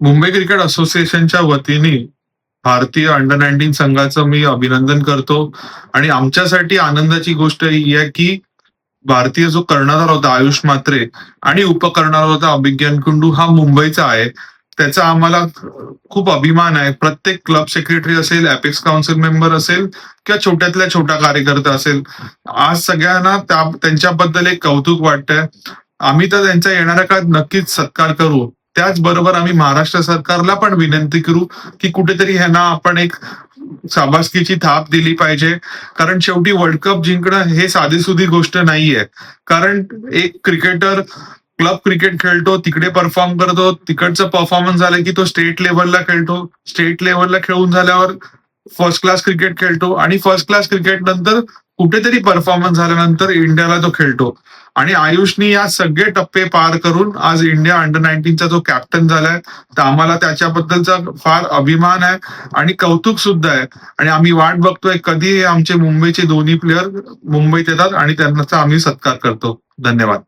Mumbai cricket असोसिएशनच्या वतीने भारतीय अंडर नाईन्टीन संघाचं मी अभिनंदन करतो. आणि आमच्यासाठी आनंदाची गोष्ट ही आहे की भारतीय जो कर्णधार होता आयुष मात्रे आणि उपकर्णधार होता अभिज्ञान कुंडू हा मुंबईचा आहे. त्याचा आम्हाला खूप अभिमान आहे. प्रत्येक क्लब सेक्रेटरी असेल एपेक्स काउन्सिल मेंबर असेल किंवा छोट्यातल्या छोटा कार्यकर्ता असेल. आज सगळ्यांना त्या त्यांच्याबद्दल एक कौतुक वाटतंय. आम्ही तर त्यांचा येणाऱ्या काळात नक्कीच सत्कार करू. त्याचबरोबर आम्ही महाराष्ट्र सरकारला पण विनंती करू की कुठेतरी ह्यांना आपण एक शाबासकीची थाप दिली पाहिजे. कारण शेवटी वर्ल्ड कप जिंकणं हे साधीसुधी गोष्ट नाहीये. कारण एक क्रिकेटर क्लब क्रिकेट खेळतो तिकडे परफॉर्म करतो तिकडचं परफॉर्मन्स झालं की तो स्टेट लेवलला खेळतो. स्टेट लेवलला खेळून झाल्यावर फर्स्ट क्लास क्रिकेट खेळतो. आणि फर्स्ट क्लास क्रिकेट नंतर कुठेतरी परफॉर्मन्स झाल्यानंतर इंडियाला तो खेळतो. आणि आयुषनी या सगळे टप्पे पार करून आज इंडिया अंडर नाईन्टीनचा जो कॅप्टन झालाय तर आम्हाला त्याच्याबद्दलचा फार अभिमान आहे आणि कौतुक सुद्धा आहे. आणि आम्ही वाट बघतोय कधी आमचे मुंबईचे दोन्ही प्लेअर मुंबईत येतात आणि त्यांचा आम्ही सत्कार करतो. धन्यवाद.